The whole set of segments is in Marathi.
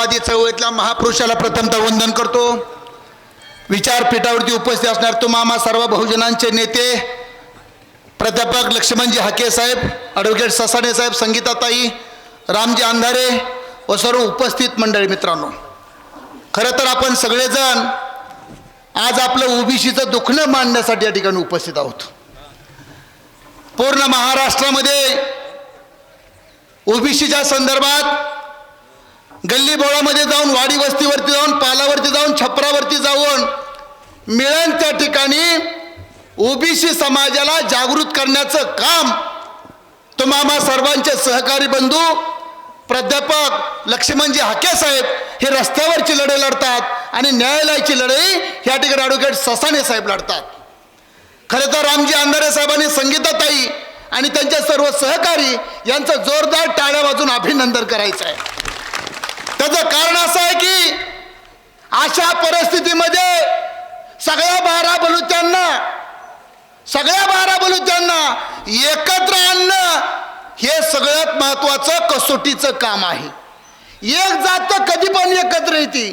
राष्ट्रवादी चळवळीतल्या महापुरुषाला प्रथमतः वंदन करतो. विचारपीठावरती उपस्थित असणार तो मामा सर्व बहुजनांचे नेते प्राध्यापक लक्ष्मणजी हाके साहेब ॲडव्होकेट ससाणे साहेब संगीताताई रामजी अंधारे व सर्व उपस्थित मंडळी मित्रांनो. खरं तर आपण सगळेजण आज आपलं ओबीसीचं दुखणं मांडण्यासाठी या ठिकाणी उपस्थित आहोत. पूर्ण महाराष्ट्रामध्ये ओबीसीच्या संदर्भात गल्ली बोळामध्ये जाऊन वाडी वस्तीवरती जाऊन पालावरती जाऊन छपरावरती जाऊन मिळन त्या ठिकाणी ओबीसी समाजाला जागृत करण्याचं काम तुम्हाला सर्वांचे सहकारी बंधू प्राध्यापक लक्ष्मणजी हाके साहेब हे रस्त्यावरची लढाई लढतात आणि न्यायालयाची लढाई ह्या ठिकाणी ॲडव्होकेट ससाने साहेब लढतात. खरं तर रामजी अंधारे साहेबांनी संगीताताई आणि त्यांचे सर्व सहकारी यांचं जोरदार टाळ्या वाजून अभिनंदन करायचं आहे त्याचं कारण असं आहे की अशा परिस्थितीमध्ये सगळ्या बारा बलुत्यांना सगळ्या बारा बलुत्यांना एकत्र आणणं हे सगळ्यात महत्वाचं कसोटीचं काम आहे. एक जात तर कधी पण एकत्र येते.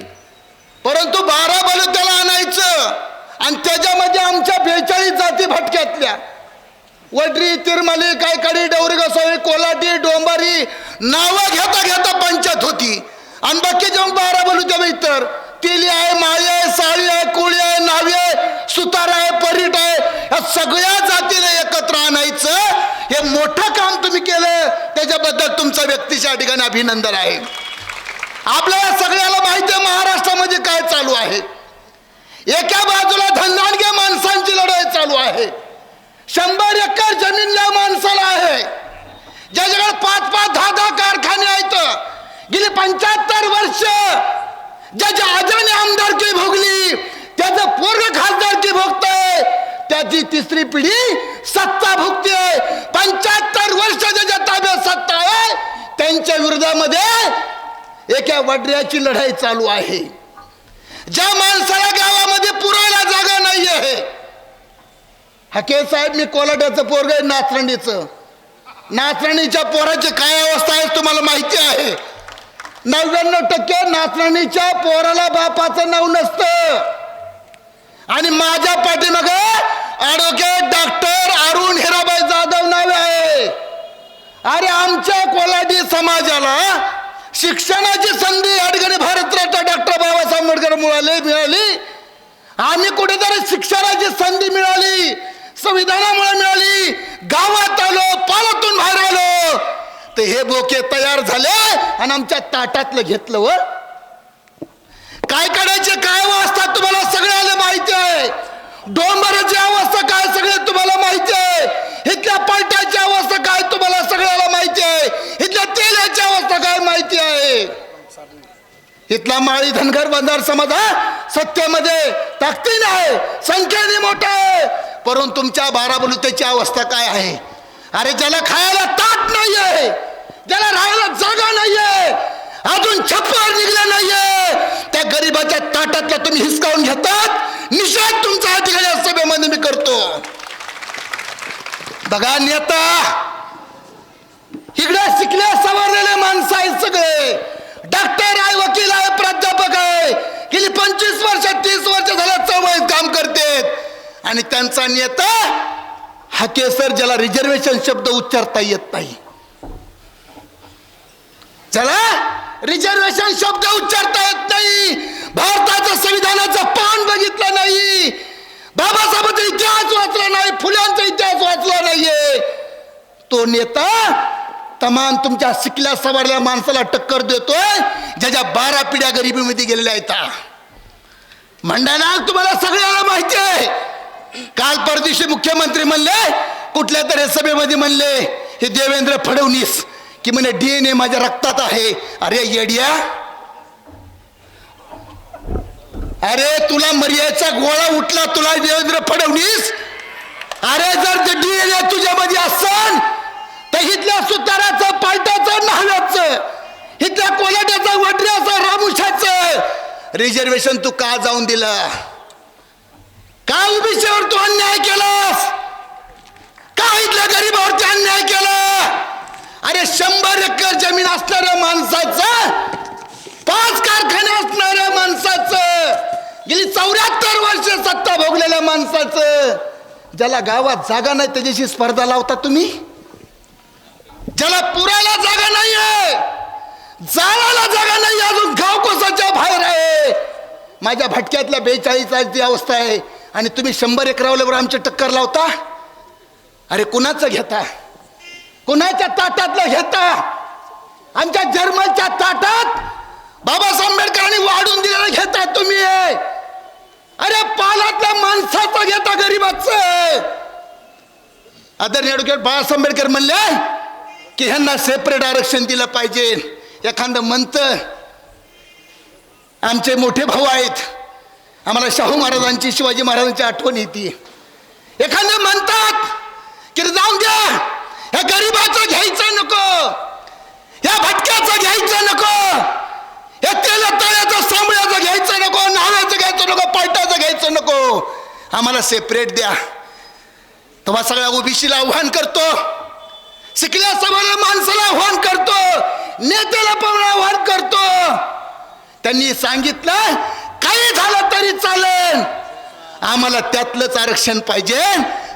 परंतु बारा बलुत्याला आणायचं आणि त्याच्यामध्ये आमच्या बेचाळीस जाती भटक्यातल्या. वडरी तिरमली कायकडी डवरी गोसावी कोलाटी डोंबारी नावं घेता घेता पंचायत होती. आणि बाकी जाऊन बारा बलुत्या इतर तिली आहे माळी आहे साळी आहे कोळी आहे नावी आहे सुतार आहे परीट आहे. या सगळ्या जातीला एकत्र आणायचं हे मोठं काम तुम्ही केलं त्याच्याबद्दल तुमचा व्यक्तीच्या ठिकाणी अभिनंदन आहे. आपल्याला सगळ्याला माहिती आहे महाराष्ट्रामध्ये काय चालू आहे. एका बाजूला धंदाणग्या माणसांची लढाई चालू आहे. शंभर एकर जमीनला माणसाला आहे ज्याच्याकडे पाच पाच दहा दहा कारखाने आहेत गेली पंच्याहत्तर वर्ष ज्याच्या आजाने आमदारकी भोगली त्याचं पूर्ण खासदारकी भोगतय. त्याची तिसरी पिढी सत्ता भोगते. पंच्याहत्तर वर्ष ज्याच्या ताब्यात सत्ता आहे त्यांच्या विरोधामध्ये एका वडऱ्याची लढाई चालू आहे. ज्या माणसाला गावामध्ये पुरायला जागा नाही आहे हके साहेब मी कोलाट्याचं पोरग आहे नाचरणीचं नाचरणीच्या पोराची काय अवस्था आहे तुम्हाला माहिती आहे. नव्याण्णव टक्के नाचणीच्या पोराला बापाचं नाव नसतं. आणि माझ्या पाठीमाग ॲडव्होकेट डॉक्टर अरुण हिराबाई जाधव नाव आहे अरे आमच्या कोलाडी समाजाला शिक्षणाची संधी अडगणी भारतरत्न डॉक्टर बाबासाहेब आंबेडकर मिळाली मिळाली. आम्ही कुठेतरी शिक्षणाची संधी मिळाली संविधानामुळे मिळाली. गावात आलो पालातून बाहेर तर हे बोके तयार झाले आणि आमच्या ताटातलं घेतलं व काय करायचे काय अवस्था तुम्हाला सगळ्याला माहिती आहे. डोंबराची अवस्था काय सगळे तुम्हाला माहिती आहे. इथल्या पलटाची अवस्था काय तुम्हाला सगळ्याला माहिती आहे. इथल्या तेलाची अवस्था काय माहिती आहे. इथला माळी धनगर बंधार समाज हा सत्तेमध्ये ताकदीन आहे संख्येने मोठा आहे. परंतु तुमच्या बाराबलुतेची अवस्था काय आहे? अरे ज्याला खायला ताट नाही आहे ज्याला राहायला जागा नाहीये अजून छप्पर निघला नाहीये त्या गरीबाच्या ताटातल्या तुम्ही हिसकावून घेतात. निषेध तुमचा या सभेमध्ये मी करतो. बघा नेता इकडे शिकले सवरलेले माणसं आहेत सगळे. डॉक्टर आहे वकील आहे प्राध्यापक आहे. गेली पंचवीस वर्ष तीस वर्ष झाल्या चवळीत काम करते. आणि त्यांचा नेता हा केसर ज्याला रिझर्वेशन शब्द उच्चारता येत नाही. चला. रिझर्वेशन शब्द उच्चारता येत नाही. भारताच्या संविधानाचं पान बघितलं नाही. बाबासाहेबांचा इतिहास वाचला नाही. फुल्यांचा इतिहास वाचला नाहीये. तो नेता तमाम तुमच्या शिकल्या सवारल्या माणसाला टक्कर देतोय. ज्याच्या बारा पिढ्या गरिबीमध्ये गेलेल्या आहेत म्हणताना तुम्हाला सगळ्याला माहिती आहे. काल परदेशी मुख्यमंत्री म्हणले कुठल्या तरी सभेमध्ये म्हणले हे देवेंद्र फडणवीस की म्हणे डीएनए माझ्या रक्तात आहे. अरे येडिया. अरे तुला मर्यादेचा गोळा उठला तुला देवेंद्र फडणवीस? अरे जर ते डीएनए तुझ्यामध्ये असन तर इथल्या सुताराचं पालटाचं नाव्याचं इथल्या कोलाट्याचं वडऱ्याचं रामुशाचं रिझर्वेशन तू का जाऊन दिलं? का उभीच्यावर तू अन्याय केलास? का इथल्या गरीबावरती अन्याय केला अरे शंभर एकर जमीन असणाऱ्या माणसाचं पाच कारखान्या असणाऱ्या माणसाचं गेली चौऱ्याहत्तर वर्ष सत्ता भोगलेल्या माणसाचं ज्याला गावात जागा नाही त्याच्याशी स्पर्धा लावता तुम्ही? ज्याला पुरायला जागा नाहीये जाळाला जागा नाही अजून गाव कोसाच्या बाहेर आहे. माझ्या भटक्यातल्या बेचाळीस अवस्था आहे आणि तुम्ही शंभर एकरावल्यावर आमची टक्कर लावता? अरे कुणाचं घेता? कुणाच्या ताटातलं घेता? आमच्या जर्मनच्या ताटात बाबासाहेब आंबेडकरांनी वाढून दिलेलं घेता तुम्ही. अरे पालातल्या माणसाचं घेता गरीबाच. आदरणीय ॲडव्होकेट बाळासाहेब आंबेडकर म्हणले की ह्यांना सेपरेट आरक्षण दिलं पाहिजे. एखादं म्हणतं आमचे मोठे भाऊ आहेत. आम्हाला शाहू महाराजांची शिवाजी महाराजांची आठवण येते. एखादं म्हणतात की जाऊन द्या. ह्या गरीबाचं घ्यायचं नको. या भटक्याचं घ्यायचं नको. या तेला तळ्याचं सांबळ्याचं घ्यायचं नको. नाव्याचं घ्यायचं नको. पायटाचं घ्यायचं नको. आम्हाला सेपरेट द्या. तेव्हा सगळ्या ओबीसीला आव्हान करतो. शिकल्या सभाला माणसाला आव्हान करतो. नेत्याला पण आव्हान करतो. त्यांनी सांगितलं काही झालं तरी चालेल. आम्हाला त्यातलंच आरक्षण पाहिजे.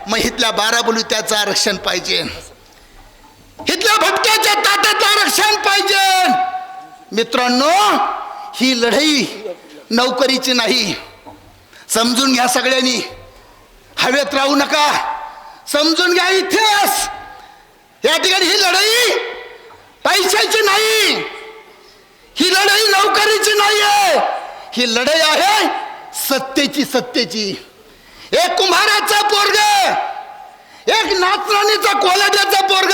मग इथल्या बारा बोलू त्याचं आरक्षण पाहिजे. इथल्या भटक्याच्या ताटातलं आरक्षण पाहिजे. मित्रांनो ही लढाई नोकरीची नाही. समजून घ्या सगळ्यांनी. हवेत राहू नका. समजून घ्या इतिहास. या ठिकाणी ही लढाई पैशाची नाही. ही लढाई नोकरीची नाही आहे ही लढाई आहे सत्तेची सत्तेची. एक कुंभाराचा पोरग एक नाचराणीचा कोलाड्याचा पोरग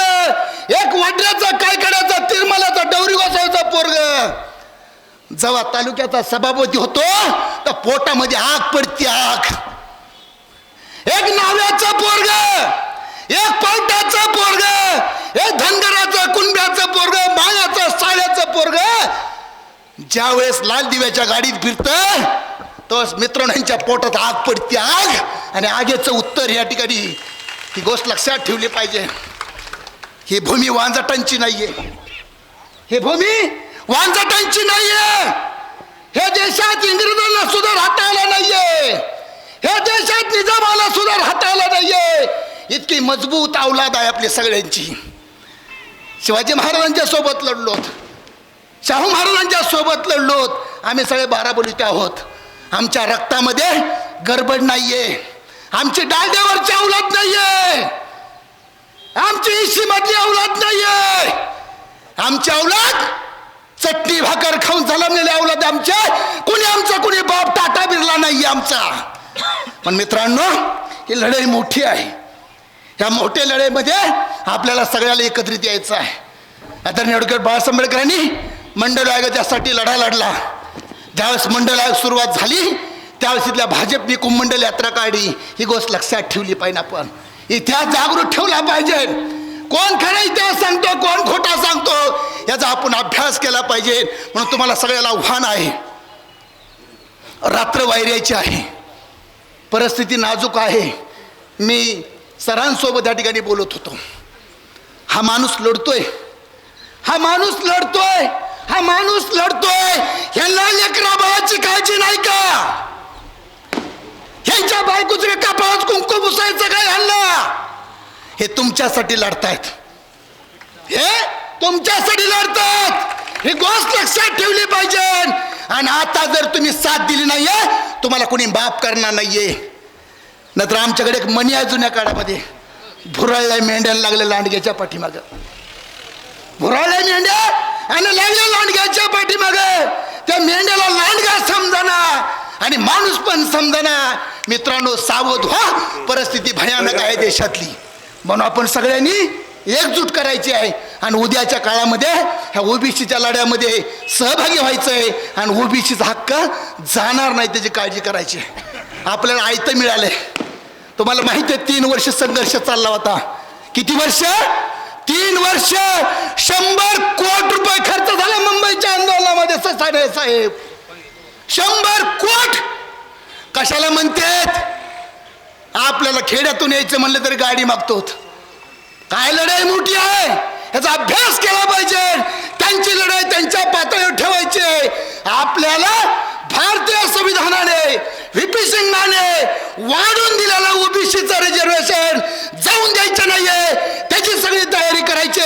एक वड्याचा कायकड्याचा तिरमलाचा डवरी गोसाळचा पोरग. जेव्हा तालुक्याचा सभापती होतो तर पोटामध्ये आग पडती आग. एक नाव्याचा पोरग एक पालटाचं पोरग एक धनगराचं कुंड्याचं पोरग मायाचं साळ्याचं पोरग. ज्या वेळेस लाल दिव्याच्या गाडीत फिरत तो मित्रांच्या पोटात आग पडते आग. आणि आगेचं उत्तर या ठिकाणी ही गोष्ट लक्षात ठेवली पाहिजे. ही भूमी वांजटांची नाहीये. ही भूमी वांजटांची नाहीये. हे देशात इंग्रजांना सुद्धा राहता आला नाहीये. हे देशात निजामाला सुद्धा राहता आला नाहीये. इतकी मजबूत अवलाद आहे आपली सगळ्यांची. शिवाजी महाराजांच्या सोबत लढलोत. शाहू महाराजांच्या सोबत लढलोत. आम्ही सगळे बारा बोलीचे आहोत. आमच्या रक्तामध्ये गडबड नाहीये. आमची डालड्यावरची अवलाद नाहीये. आमची इशी मधली अवलाद नाहीये. आमची अवलाद चटणी भाकर खाऊन झालमलेली अवलाद आमच्या कुणी आमचा कुणी बाप टाटा बिरला नाहीये आमचा. पण मित्रांनो ही लढाई मोठी आहे. या मोठ्या लढाईमध्ये आपल्याला सगळ्याला एकत्रित यायचं आहे. आता नेडकर बाळासाहेब आंबेडकरांनी मंडळ आयोगाच्यासाठी लढा लढला. ज्यावेळेस मंडळ आयोग सुरुवात झाली त्यावेळेस इथल्या भाजपने कुंभमंडल यात्रा काढली. ही गोष्ट लक्षात ठेवली पाहिजे आपण. इतिहास जागृत ठेवला पाहिजे. कोण खरा इतिहास सांगतो कोण खोटा सांगतो याचा आपण अभ्यास केला पाहिजे. म्हणून तुम्हाला सगळ्याला आव्हान आहे. रात्र वायऱ्याची आहे. परिस्थिती नाजूक आहे. मी सरांसोबत या ठिकाणी बोलत होतो. हा माणूस लढतोय. हा माणूस लढतोय. हा माणूस लढतोय. ह्याला लेकरा बाळाची काळजी नाही का? ह्यांच्या बायकोचं कापाळात कुंकू पुसायचं काय हल्ला हे तुमच्यासाठी लढतायत. हे तुमच्यासाठी लढतात ही गोष्ट लक्षात ठेवली पाहिजे. आणि आता जर तुम्ही साथ दिली नाहीये तुम्हाला कोणी बाप करणार नाहीये. नंतर आमच्याकडे एक मणी आहे जुन्या काळामध्ये. भुरळल्या मेंढ्याला लागल्या लांडग्याच्या पाठीमाग. भुरळल्या मेंढ्या आणि लागल्या लांडग्याच्या पाठीमाग. त्या मेंढ्याला लांडगा समजाना. आणि माणूस पण समजना. मित्रांनो सावध व्हा. परिस्थिती भयानक आहे देशातली. म्हणून आपण सगळ्यांनी एकजूट करायची आहे. आणि उद्याच्या काळामध्ये ह्या ओबीसीच्या लढ्यामध्ये सहभागी व्हायचं आहे आणि ओबीसीचा हक्क जाणार नाही त्याची काळजी करायची. आहे. आपल्याला आयतं मिळालंय. तुम्हाला माहिती आहे तीन वर्ष संघर्ष चालला होता. किती वर्ष? तीन वर्ष. शंभर कोटी रुपये खर्च झाला मुंबईच्या आंदोलनामध्ये साहेब. शंभर कोट! कशाला म्हणतेत? आपल्याला खेड्यातून यायचं म्हणलं तरी गाडी मागतो काय लढाई मोठी आहे? याचा अभ्यास केला पाहिजे. त्यांची लढाई त्यांच्या पातळीवर ठेवायची आहे. आपल्याला भारतीय संविधानाने व्हीपी सिंगाने वाढून दिलेला ओबीसीचं रिझर्वेशन जाऊन द्यायचं नाहीये. त्याची सगळी तयारी करायची